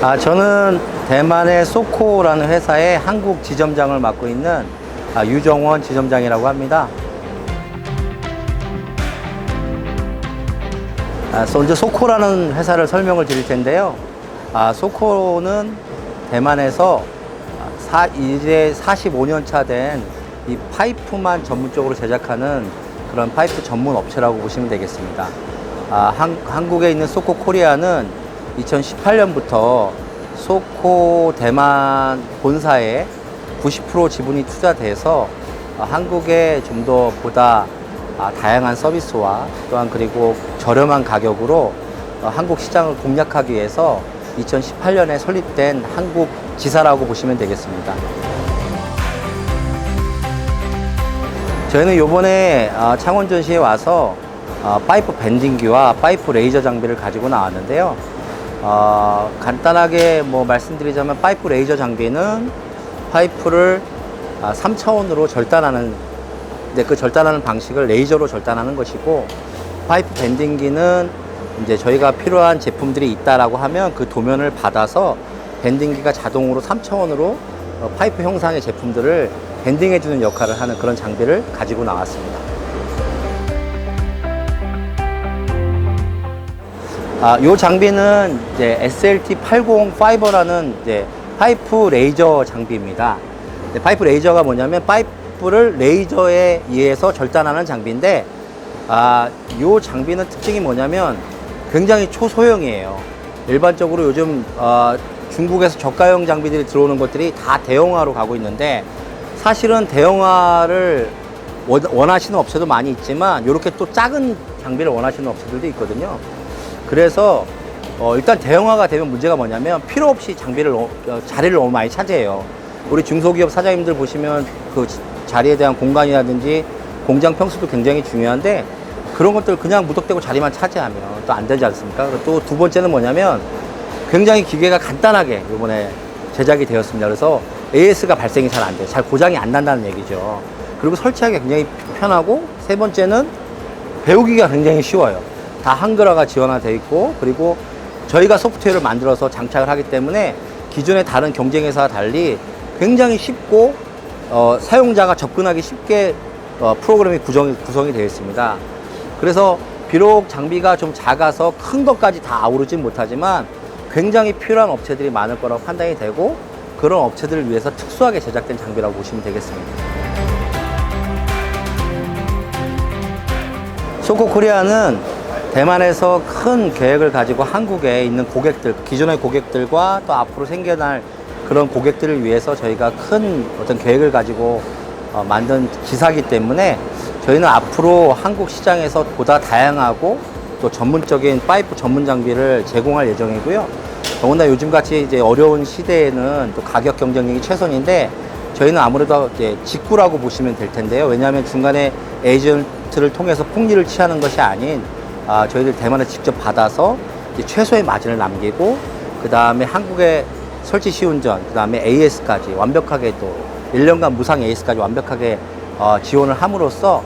아, 저는 대만의 소코라는 회사의 한국 지점장을 맡고 있는 아, 유정원 지점장이라고 합니다. 아, 먼저 소코라는 회사를 설명을 드릴 텐데요. 아, 소코는 대만에서 사, 이제 45년 차 된 이 파이프만 전문적으로 제작하는 그런 파이프 전문 업체라고 보시면 되겠습니다. 아, 한, 한국에 있는 소코 코리아는 2018년부터 소코 대만 본사에 90% 지분이 투자돼서 어, 한국에 좀 더 보다 아, 다양한 서비스와 또한 그리고 저렴한 가격으로 어, 한국 시장을 공략하기 위해서 2018년에 설립된 한국 지사라고 보시면 되겠습니다. 저희는 요번에 어, 창원 전시에 와서 어, 파이프 밴딩기와 파이프 레이저 장비를 가지고 나왔는데요. 어, 간단하게 뭐 말씀드리자면 파이프 레이저 장비는 파이프를 아, 3차원으로 절단하는 근데 그 절단하는 방식을 레이저로 절단하는 것이고 파이프 밴딩기는 이제 저희가 필요한 제품들이 있다라고 하면 그 도면을 받아서 밴딩기가 자동으로 3차원으로 어, 파이프 형상의 제품들을 밴딩해주는 역할을 하는 그런 장비를 가지고 나왔습니다. 아, 요 장비는 이제 SLT 80 파이버라는 이제 파이프 레이저 장비입니다. 네, 파이프 레이저가 뭐냐면 파이프를 레이저에 의해서 절단하는 장비인데, 아, 요 장비는 특징이 뭐냐면 굉장히 초소형이에요. 일반적으로 요즘 어, 중국에서 저가형 장비들이 들어오는 것들이 다 대형화로 가고 있는데 사실은 대형화를 원- 원하시는 업체도 많이 있지만 이렇게 또 작은 장비를 원하시는 업체들도 있거든요. 그래서 어, 일단 대형화가 되면 문제가 뭐냐면 필요 없이 장비를 너- 어, 자리를 너무 많이 차지해요. 우리 중소기업 사장님들 보시면 그 지- 자리에 대한 공간이라든지 공장 평수도 굉장히 중요한데 그런 것들 그냥 무턱대고 자리만 차지하면 또 안 되지 않습니까? 또 두 번째는 뭐냐면 굉장히 기계가 간단하게 이번에 제작이 되었습니다. 그래서 AS가 발생이 잘 안 돼요. 잘 고장이 안 난다는 얘기죠. 그리고 설치하기 굉장히 편하고 세 번째는 배우기가 굉장히 쉬워요. 다 한글화가 지원화되어 있고 그리고 저희가 소프트웨어를 만들어서 장착을 하기 때문에 기존의 다른 경쟁회사와 달리 굉장히 쉽고 어, 사용자가 접근하기 쉽게 어, 프로그램이 구성이, 구성이 되어 있습니다. 그래서 비록 장비가 좀 작아서 큰 것까지 다 아우르진 못하지만 굉장히 필요한 업체들이 많을 거라고 판단이 되고 그런 업체들을 위해서 특수하게 제작된 장비라고 보시면 되겠습니다. 소코 코리아는 대만에서 큰 계획을 가지고 한국에 있는 고객들, 기존의 고객들과 또 앞으로 생겨날 그런 고객들을 위해서 저희가 큰 어떤 계획을 가지고 어, 만든 기사기 때문에 저희는 앞으로 한국 시장에서 보다 다양하고 또 전문적인 파이프 전문 장비를 제공할 예정이고요. 더군다나 요즘같이 이제 어려운 시대에는 또 가격 경쟁력이 최선인데 저희는 아무래도 이제 직구라고 보시면 될 텐데요. 왜냐하면 중간에 에이전트를 통해서 폭리를 취하는 것이 아닌 아, 저희들 대만에 직접 받아서 이제 최소의 마진을 남기고 그 다음에 한국의 설치 시운전, 그 다음에 AS까지 완벽하게 또 1년간 무상 AS까지 완벽하게 어, 지원을 함으로써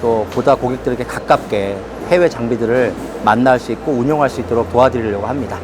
또 보다 고객들에게 가깝게 해외 장비들을 만날 수 있고 운용할 수 있도록 도와드리려고 합니다.